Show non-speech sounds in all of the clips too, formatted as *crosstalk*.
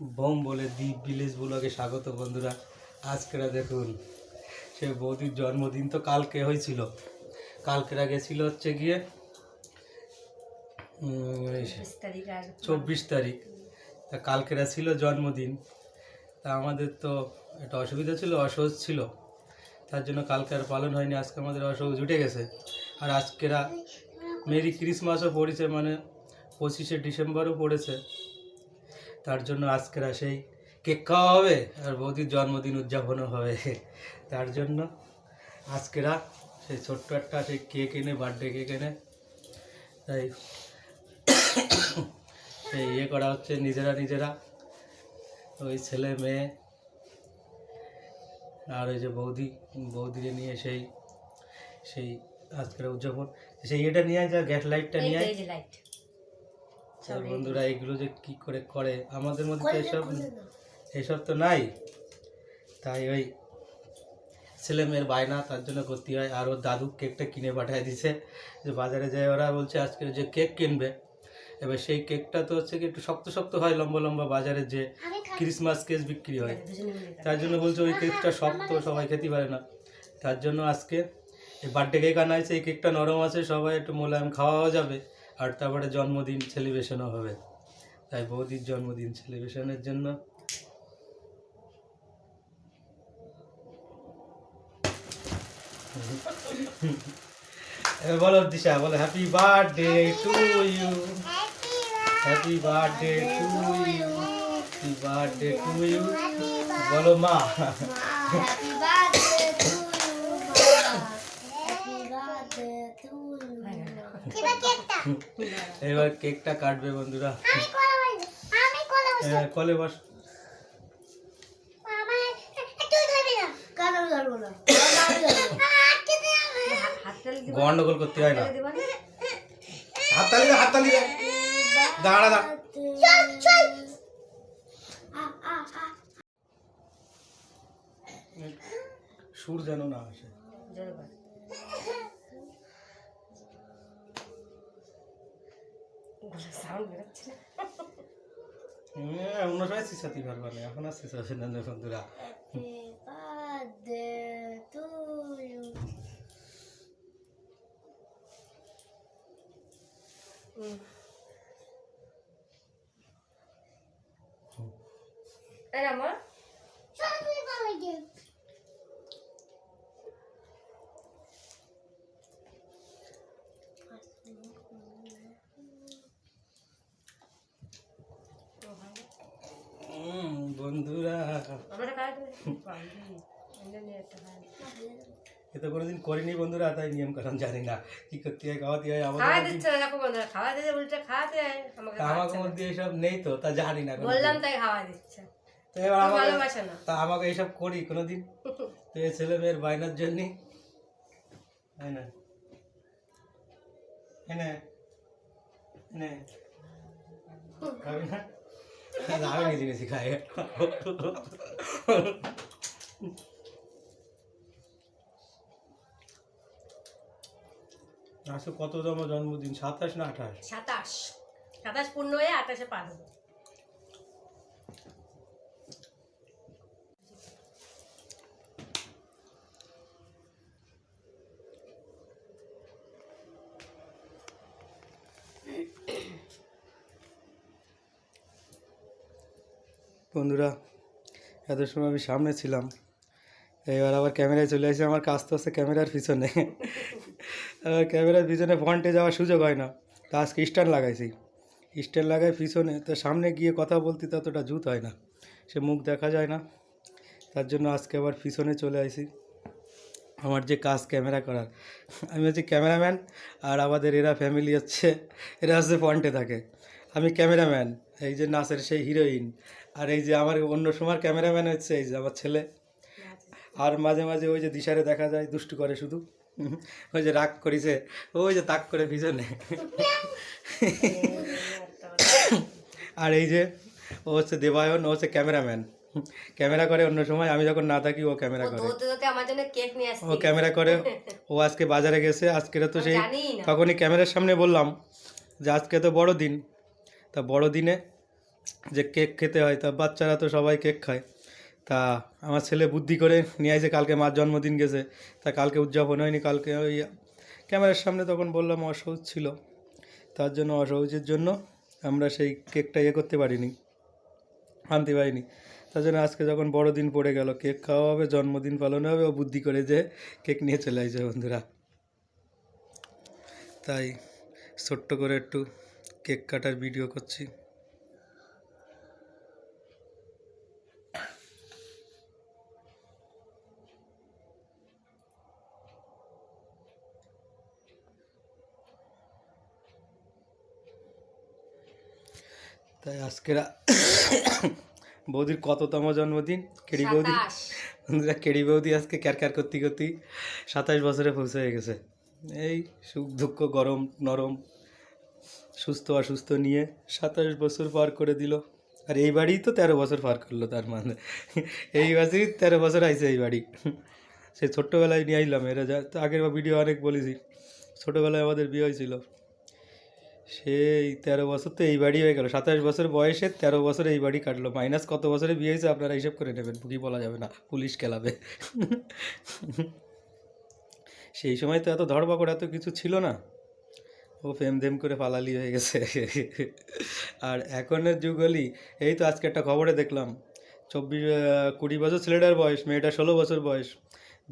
Bomb বলে দ্বীপ village ব্লগে স্বাগত বন্ধুরা। আজকেরা দেখুন সে বৌদির জন্মদিন তো কালকে হয়েছিল। কালকেরা গেছিল হচ্ছে গিয়ে চব্বিশ তারিখ। তা কালকেরা ছিল জন্মদিন। তা আমাদের তো একটা অসুবিধা ছিল অসহজ ছিল। তার জন্য কালকে আর পালন হয়নি আজকে আমাদের অসহজ উঠে গেছে। আর আজকেরা মেরি ক্রিসমাসও পড়েছে মানে পঁচিশে ডিসেম্বরও পড়েছে। তার জন্য আজকেরা সেই কেক খাওয়া হবে আর বৌদির জন্মদিন উদযাপনও হবে। তার জন্য আজকেরা সেই ছোট্ট একটা সেই কেক এনে বার্থডে কেক এনে, তাই সেই ইয়ে করা হচ্ছে নিজেরা নিজেরা। ওই ছেলে, মেয়ে আর ওই যে বৌদি, বৌদিকে নিয়ে সেই সেই আজকের উদযাপন। সেই ইয়েটা নিয়ে যা গ্যাস লাইটটা নিয়ে আর বন্ধুরা এগুলো যে কি করে করে আমাদের মধ্যে তো এসব এসব তো নাই। তাই ওই ছেলে মেয়ের বায়না তার জন্য করতে হয়। আর ওর দাদু কেকটা কিনে পাঠিয়ে দিছে। যে বাজারে যায় ওরা বলছে আজকে যে কেক কিনবে। এবার সেই কেকটা তো হচ্ছে কি একটু শক্ত শক্ত হয় লম্বা লম্বা বাজারে যে ক্রিসমাস কেক বিক্রি হয়। তার জন্য বলছে ওই কেকটা শক্ত সবাই খেতে পারে না। তার জন্য আজকে এই বার্থডে কেক আনা হয়েছে এই কেকটা নরম আছে সবাই একটু মোলায়েম খাওয়াও যাবে। আর তারপরে জন্মদিন সেলিব্রেশনও হবে। তাই বৌদির জন্মদিন সেলিব্রেশনের জন্য। বলো দিশা বলো happy birthday to you happy birthday to you happy birthday to you বলো মা। Happy birthday to you, Mama. Happy birthday to you. কিবা কেকটা এবার কেকটা। কাটবে বন্ধুরা। আমি কোলা বসে। না? না। গন্ডগোল করতে হয় না। হাততালি দে হাততালি দে। দাঁড়া দা চল চল। আ আ আ সুর যেন না। হুম, অন্য সময় শিশাতি পারবা না এখন আর শিশাবে না বন্ধুরা। Happy birthday to you. চল তুই পালাই গিয়ে হুম, বন্ধুরা। এ তো কোনোদিন করিনি বন্ধুরা তাই নিয়ম কারণ জানি না। কি করতে হয় খাওয়াতে হয় খাওয়া আমাদের দিচ্ছে না বন্ধুরা খাওয়া দিতে উল্টে খাওয়াতে হয় আমাকে আমার না। মধ্যে এসব নেই তো তা জানি না বললাম তাই খাওয়া দিচ্ছে। তো এবার আমাকে না। তা আমাকে এইসব করি কোনোদিন। *laughs* তো এই ছেলে মেয়ের বায়নার জন্যে। তাই না। এনে এনে খাবি না? আমি নিজে জিনিস খায় আসলে কততম জন্মদিন? সাতাশ না আঠাশ? সাতাশ। সাতাশ পূর্ণ হয়ে আঠাশে পার হব। বন্ধুরা, এত সময় আমি সামনে ছিলাম। এবার আবার ক্যামেরায় চলে আসি, আমার কাজ তো হচ্ছে ক্যামেরার পিছনে। এবার ক্যামেরার পিছনে ফ্রন্টে যাওয়ার সুযোগ হয় না। তা আজকে স্ট্যান্ড লাগাইছি। স্ট্যান্ড লাগাই পিছনে, তো সামনে গিয়ে কথা বলতে ততটা জুত হয় না। সে মুখ দেখা যায় না। তার জন্য আজকে আবার পিছনে চলে আসি। আমার যে কাজ ক্যামেরা করার, আমি হচ্ছে ক্যামেরাম্যান, আর আমাদের এরা ফ্যামিলি হচ্ছে, এরা হচ্ছে ফ্রন্টে থাকে। আমি ক্যামেরাম্যান, এই যে নাচের সেই হিরোইন আর এই যে আমার অন্য সময় ক্যামেরাম্যান হচ্ছে এই যে আমার ছেলে। আর মাঝে মাঝে ওই যে দিশারে দেখা যায় দুষ্টু করে শুধু। ওই যে রাগ করিছে ওই যে তাক করে পিছনে। আর এই যে ও হচ্ছে দেবায়ন ও হচ্ছে ক্যামেরাম্যান। ক্যামেরা করে অন্য সময় আমি যখন না থাকি ও ক্যামেরা করে। ও ক্যামেরা করে ও আজকে বাজারে গেছে আজকের তো সেই তখনই ক্যামেরার সামনে বললাম যে আজকে তো বড় দিন তা বড় দিনে যে কেক খেতে হয়, তা বাচ্চারা তো সবাই কেক খায়। তা আমার ছেলে বুদ্ধি করে নিয়ে আসে কালকে মার জন্মদিন গেছে, তা কালকে উদযাপন হয়নি, কালকে ওই ক্যামেরার সামনে তখন বললাম অসহজ ছিল। তার জন্য অসহজের জন্য আমরা সেই কেকটা ইয়ে করতে পারিনি, আনতে পারিনি। তার জন্য আজকে যখন বড়দিন পড়ে গেল, কেক খাওয়া হবে, জন্মদিন পালন হবে, ও বুদ্ধি করে যে কেক নিয়ে চলে আসছে বন্ধুরা। তাই ছোট্ট করে একটু কেক কাটার ভিডিও করছি। তাই আজকের বৌদির কততম জন্মদিন? কেড়ি বৌদি? বন্ধুরা কেড়ি বৌদি আজকে ক্যারক্যার করতে করতেই সাতাশ বছরে পৌঁছে হয়ে গেছে। এই সুখ দুঃখ গরম নরম সুস্থ অসুস্থ নিয়ে সাতাশ বছর পার করে দিল। আর এই বাড়ি তো তেরো বছর পার করল তার মানে। এই বছরই তেরো বছর আইছে এই বাড়ি। সেই ছোট্টবেলায় নিয়ে আইলাম এরা যা তো আগের ভিডিও অনেক বলেছি। ছোটোবেলায় আমাদের বিয়ে হয়েছিল। সেই তেরো বছর তো এই বাড়ি হয়ে গেল। সাতাশ বছর বয়সে তেরো বছর এই বাড়ি কাটলো। মাইনাস কত বছরে বিয়ে হয়েছে আপনারা হিসেব করে নেবেন, কি বলা যাবে না। পুলিশ খেলাবে। সেই সময় তো এত ধরপাকড়, এত কিছু ছিল না। ও ফেম দেম করে পালালি হয়ে গেছে। আর এখনের যুগ হলি এই তো আজকে একটা খবরে দেখলাম। চব্বিশ কুড়ি বছর ছেলেটার বয়স, মেয়েটা ষোলো বছর বয়স।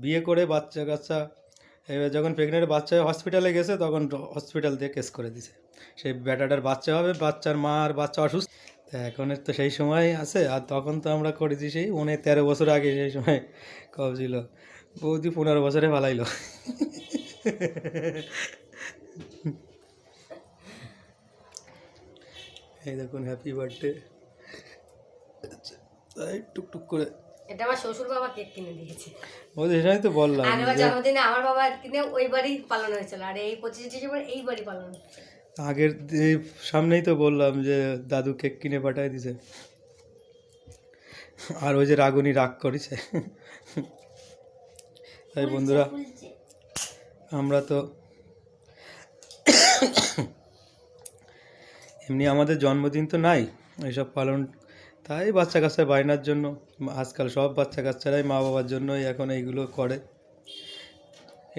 বিয়ে করে বাচ্চা কাচ্চা এবার যখন প্রেগনেন্ট বাচ্চা হসপিটালে গেছে, তখন হসপিটাল দিয়ে কেস করে দিছে। সেই বেটাটার বাচ্চা হবে বাচ্চার মা আর বাচ্চা অসুস্থ। তা এখনের তো সেই সময় আছে আর তখন তো আমরা করেছি সেই উনি তেরো বছর আগে সেই সময় কব ছিল। বৌদি পনেরো বছরে পালাইলো। এই দেখুন হ্যাপি বার্থডে তাই টুকটুক করে। এটা আমার শ্বশুর বাবা কেক কিনে দিয়েছে। বৌদি সেটাই তো বললাম আগের জন্মদিনে আমার বাবা কিনে ওই বাড়ি পালন হয়েছিল আর এই পঁচিশে ডিসেম্বর এই বাড়ি পালন হচ্ছে আগের সামনেই তো বললাম যে দাদু কেক কিনে পাঠায় দিছে। আর ওই যে রাগুনি রাগ করেছে। তাই বন্ধুরা আমরা তো এমনি আমাদের জন্মদিন তো নাই এইসব পালন তাই বাচ্চা কাচ্চা বায়নার জন্য আজকাল সব বাচ্চা কাচ্চারাই মা বাবার জন্যই এখন এইগুলো করে।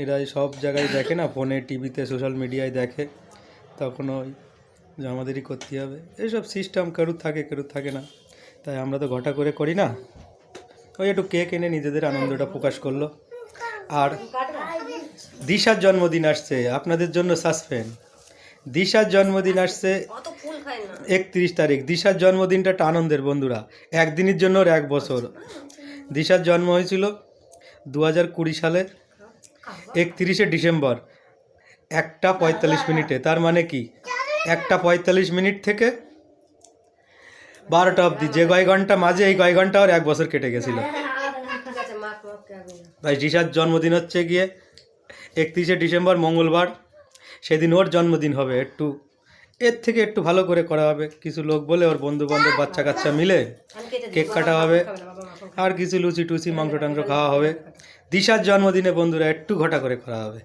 এরাই সব জায়গায় দেখে না ফোনে টিভিতে সোশ্যাল মিডিয়ায় দেখে। তখন ওই যে আমাদেরই করতে হবে। এইসব সিস্টেম কারুর থাকে কারুর থাকে না। তাই আমরা তো ঘটা করে করি না। ওই একটু কেক এনে নিজেদের আনন্দটা প্রকাশ করল। আর দিশার জন্মদিন আসছে, আপনাদের জন্য সাসপেন্ড দিশার জন্মদিন আসছে একত্রিশ তারিখ। দিশার জন্মদিনটা একটা আনন্দের, বন্ধুরা। একদিনের জন্য ওর এক বছর। দিশার জন্ম হয়েছিল দু হাজার কুড়ি সালে একত্রিশে ডিসেম্বর। একটা পঁয়তাল্লিশ মিনিটে, তার মানে কি? একটা পঁয়তাল্লিশ মিনিট থেকে বারোটা অবধি, যে কয় ঘণ্টা মাঝে, এই কয় ঘণ্টা ওর এক বছর কেটে গেছিল। ভাই দিশার জন্মদিন হচ্ছে গিয়ে একত্রিশে ডিসেম্বর, মঙ্গলবার। সেদিন ওর জন্মদিন হবে, একটু এর থেকে একটু ভালো করে করা হবে। কিছু লোক বলে ওর বন্ধু বান্ধব বাচ্চা কাচ্চা মিলে কেক কাটা হবে। আর কিছু লুচি টুচি মাংস টাংস খাওয়া হবে। দিশার জন্মদিনে বন্ধুরা একটু ঘটা করে করা হবে।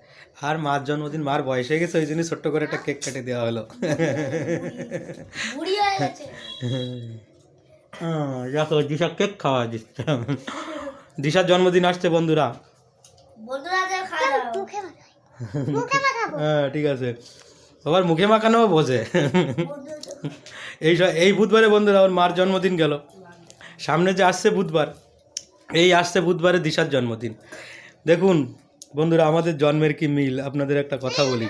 আর মার জন্মদিন মার বয়স হয়ে গেছে ওই জন্য ছোট্ট করে একটা কেক কেটে দেওয়া হলো। হয়ে দিশা কেক খাওয়া দিচ্ছে। দিশার জন্মদিন আসছে বন্ধুরা। বন্ধুরাদের খাওয়া দাও মুখে মুখে মাখাবো। হ্যাঁ ঠিক আছে। আবার মুখে মাখানো বোঝে এই এই বুধবারে বন্ধুরা আমার মার জন্মদিন গেল। সামনে যে আসছে বুধবার, এই আসছে বুধবারে দিশার জন্মদিন। দেখুন, বন্ধুরা, আমাদের জন্মের কি মিল? আপনাদের একটা কথা বলি।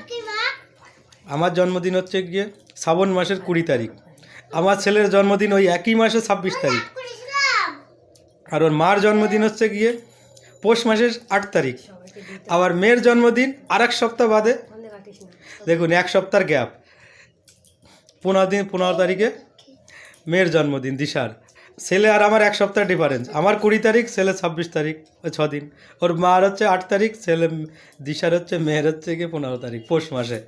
আমার জন্মদিন হচ্ছে গিয়ে শ্রাবণ মাসের কুড়ি তারিখ। আমার ছেলের জন্মদিন ওই একই মাসে ছাব্বিশ তারিখ। আর ওর মার জন্মদিন হচ্ছে গিয়ে পৌষ মাসের আট তারিখ। আবার মেয়ের জন্মদিন আর এক সপ্তাহ বাদে। দেখুন, এক সপ্তাহের গ্যাপ। পনেরো দিন, পনেরো তারিখে মেয়ের জন্মদিন দিশার। ছেলে আর আমার এক সপ্তাহ ডিফারেন্স আমার কুড়ি তারিখ, ছেলে ছাব্বিশ তারিখ ছ দিন। ওর মার হচ্ছে আট তারিখ, ছেলে দিশার হচ্ছে, মেয়ের হচ্ছে গিয়ে পনেরো তারিখ, পৌষ মাসে।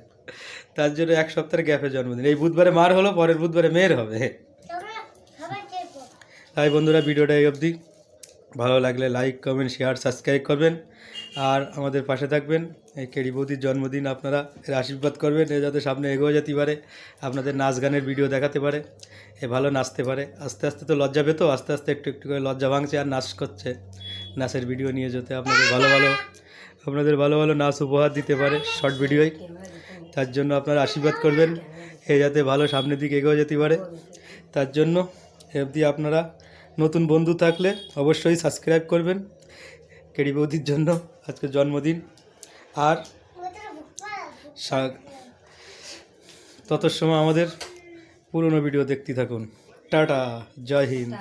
তার জন্য এক সপ্তাহের গ্যাপে জন্মদিন। এই বুধবারে মার হলো, পরের বুধবারে মেয়ের হবে। তাই বন্ধুরা, ভিডিওটা এই অবধি। ভালো লাগলে লাইক কমেন্ট শেয়ার সাবস্ক্রাইব করবেন। আর আমাদের পাশে থাকবেন এই কেড়ি বৌদির জন্মদিন। আপনারা এর আশীর্বাদ করবেন, এ যাতে সামনে এগোয়ে যেতে পারে, আপনাদের নাচ গানের ভিডিও দেখাতে পারে, এ ভালো নাচতে পারে। আস্তে আস্তে তো লজ্জা পেতো, আস্তে আস্তে একটু একটু করে লজ্জা ভাঙছে আর নাচ করছে। নাচের ভিডিও নিয়ে যেতে আপনাদের ভালো ভালো, আপনাদের ভালো ভালো নাচ উপহার দিতে পারে শর্ট ভিডিওয়। তার জন্য আপনারা আশীর্বাদ করবেন, এ যাতে ভালো সামনের দিকে এগিয়ে যেতে পারে। তার জন্য অবধি আপনারা নতুন বন্ধু থাকলে অবশ্যই সাবস্ক্রাইব করবেন। কেড়ি বৌদির জন্য আজকে জন্মদিন। আর তত সময় আমাদের পুরনো ভিডিও দেখতে থাকুন। টাটা, জয় হিন্দ।